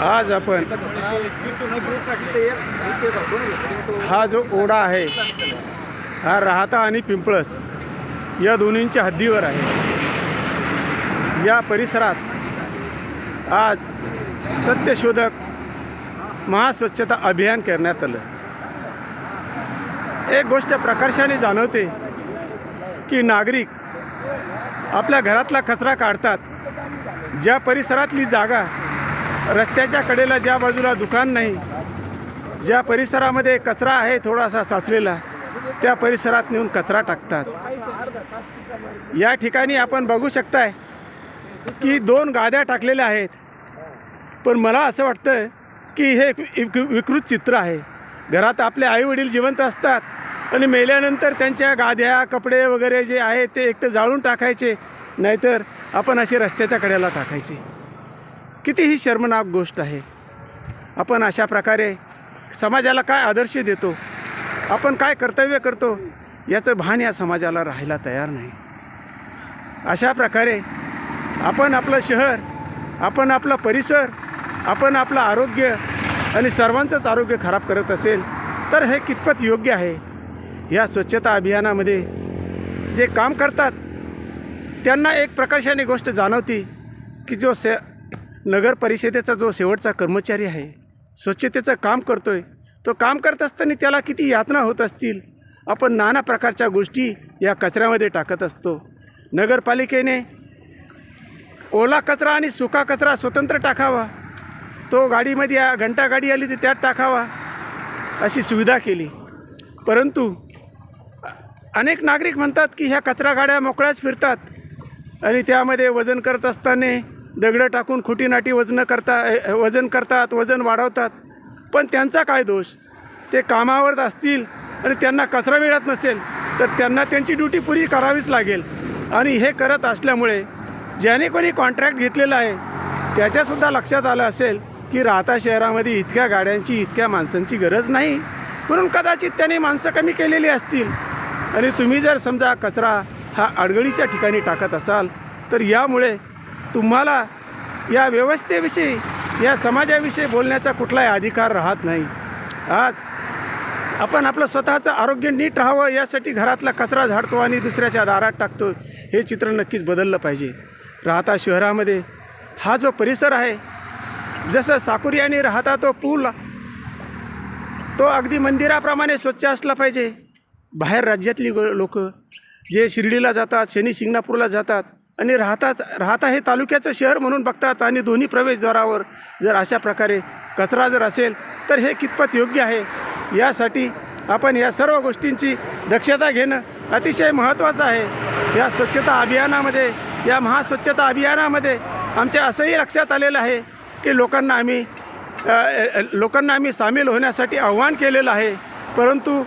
आज आपण हा जो ओढा आहे हा राहता आणि पिंपळस या दोन्हींच्या हद्दीवर आहे. या परिसरात आज सत्यशोधक महास्वच्छता अभियान करण्यात आलं. एक गोष्ट प्रकर्षाने जाणवते की नागरिक आपल्या घरातला कचरा काढतात ज्या परिसरातली जागा रस्त्याच्या कडेला ज्या बाजूला दुकान नाही ज्या परिसरामध्ये कचरा आहे थोडासा साचलेला त्या परिसरात नेऊन कचरा टाकतात. या ठिकाणी आपण बघू शकताय की दोन गाद्या टाकलेल्या आहेत. पण मला असं वाटतं की हे एक विक- विकृत चित्र आहे. घरात आपले आईवडील जिवंत असतात आणि मेल्यानंतर त्यांच्या गाद्या कपडे वगैरे जे आहे ते एक तर जाळून टाकायचे नाहीतर आपण अशी रस्त्याच्या कडेला टाकायचे. कितीही शर्मनाक गोष्ट आहे. आपण अशा प्रकारे समाजाला काय आदर्श देतो? आपण काय कर्तव्य करतो? याचं भान या समाजाला राहायला तयार नाही. अशा प्रकारे आपण आपलं शहर आपण आपला परिसर आपण आपलं आरोग्य आणि सर्वांचंच आरोग्य खराब करत असेल तर हे कितपत योग्य आहे? या स्वच्छता अभियानामध्ये जे काम करतात त्यांना एक प्रकर्षाने गोष्ट जाणवती की जो से नगर परिषदेचा जो शेवटचा कर्मचारी आहे स्वच्छतेचं काम करतो आहे तो काम करत असताना त्याला किती यातना होत असतील? आपण नाना प्रकारच्या गोष्टी या कचऱ्यामध्ये टाकत असतो. नगरपालिकेने ओला कचरा आणि सुका कचरा स्वतंत्र टाकावा. तो गाडीमध्ये घंटा गाडी आली तर त्यात टाकावा अशी सुविधा केली. परंतु अनेक नागरिक म्हणतात की ह्या कचरा गाड्या मोकळ्याच फिरतात. आणि त्यामध्ये वजन करत असताना दगडं टाकून खुटीनाटी वजनं वजन करता वजन करतात वजन वाढवतात. पण त्यांचा काय दोष? ते कामावर असतील आणि त्यांना कचरा मिळत नसेल तर त्यांना त्यांची ड्युटी पुरी करावीच लागेल. आणि हे करत असल्यामुळे ज्याने कोणी कॉन्ट्रॅक्ट घेतलेला आहे त्याच्यासुद्धा लक्षात आलं असेल की राहता शहरामध्ये इतक्या गाड्यांची इतक्या माणसांची गरज नाही. म्हणून कदाचित त्याने माणसं कमी केलेली असतील. आणि तुम्ही जर समजा कचरा हा अडगळीच्या ठिकाणी टाकत असाल तर यामुळे तुम्हाला या व्यवस्थेविषयी या समाजाविषयी बोलण्याचा कुठलाही अधिकार राहत नाही. आज आपण आपलं स्वतःचं आरोग्य नीट राहावं यासाठी घरातला कचरा झाडतो आणि दुसऱ्याच्या दारात टाकतो हे चित्र नक्कीच बदललं पाहिजे. राहता शहरामध्ये हा जो परिसर आहे जसं साकुर्याने राहता तो पूल तो अगदी मंदिराप्रमाणे स्वच्छ असला पाहिजे. बाहेर राज्यातली गो लोक जे शिर्डीला जातात शनी शिंगणापूरला जातात आणि राहतात राहता हे तालुक्याचं शहर म्हणून बघतात आणि दोन्ही प्रवेशद्वारावर जर अशा प्रकारे कचरा जर असेल तर हे कितपत योग्य आहे? यासाठी आपण या सर्व गोष्टींची दक्षता घेणं अतिशय महत्त्वाचं आहे. या स्वच्छता अभियानामध्ये या महास्वच्छता अभियानामध्ये आमच्या असंही लक्षात आलेलं आहे की लोकांना आम्ही लोकांना आम्ही सामील होण्यासाठी आव्हान केलेलं आहे. परंतु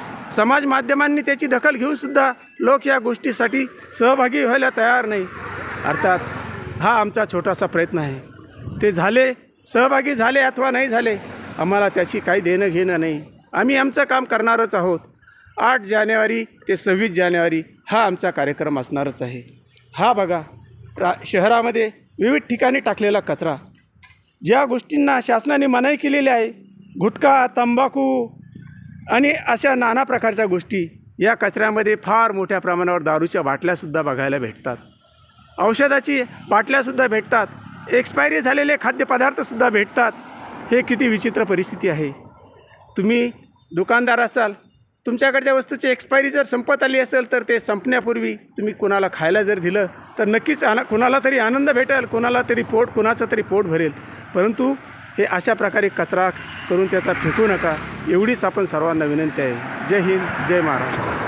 स- समाज माध्यमांनी त्याची दखल घेऊनसुद्धा लोक या गोष्टीसाठी सहभागी व्हायला तयार नाही. अर्थात हा आमचा छोटासा प्रयत्न आहे. ते झाले सहभागी झाले अथवा नाही झाले आम्हाला त्याची काही देणं घेणं नाही. आम्ही आमचं काम करणारच आहोत. आठ जानेवारी ते सव्वीस जानेवारी हा आमचा कार्यक्रम असणारच आहे. हा बघा रा शहरामध्ये विविध ठिकाणी टाकलेला कचरा. ज्या गोष्टींना शासनाने मनाई केलेली आहे गुटखा तंबाखू आणि अशा नाना प्रकारच्या गोष्टी या कचऱ्यामध्ये फार मोठ्या प्रमाणावर दारूच्या बाटल्यासुद्धा बघायला भेटतात. औषधाची बाटल्यासुद्धा भेटतात. एक्सपायरी झालेले खाद्यपदार्थसुद्धा भेटतात. हे किती विचित्र परिस्थिती आहे. तुम्ही दुकानदार असाल तुमच्याकडच्या वस्तूची एक्सपायरी जर संपत आली असेल तर ते संपण्यापूर्वी तुम्ही कुणाला खायला जर दिलं तर नक्कीच आन कुणाला तरी आनंद भेटेल कुणाला तरी पोट कुणाचं तरी पोट भरेल. परंतु हे अशा प्रकारे कचरा करून त्याचा फेकू नका. एवढीच आपण सर्वांना विनंती आहे. जय हिंद जय महाराष्ट्र.